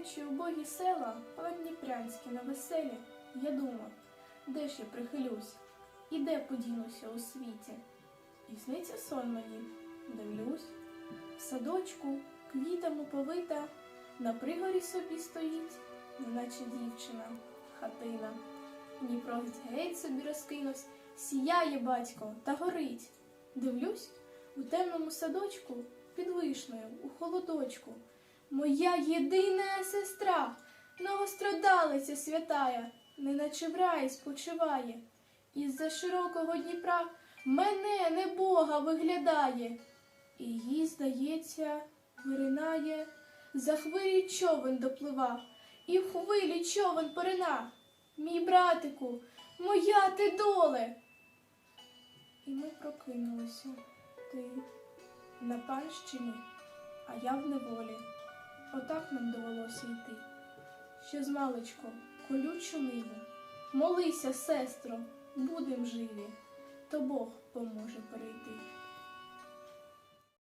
Оминаючи убогі села, Дніпрянські на веселі, я думав, де ж я прихилюсь, і де подінуся у світі. І сниться сон мені, дивлюсь, в садочку квітами повита, на пригорі собі стоїть, неначе дівчина, хатина. Дніпро геть собі розкинувсь, сіяє батько та горить. Дивлюсь, у темному садочку під вишнею, у холодочку. Моя єдина сестра, новострадалиця святая, неначе в раї спочиває. Із-за широкого Дніпра мене небога виглядає. І їй, здається, виринає, за хвилі човен доплива, і в хвилі човен порина. Мій братику, моя ти доле. І ми прокинулися. Ти на панщині, а я в неволі. Ще змалечко колючу ниву. Молися, сестро, будем живі, то Бог поможе перейти.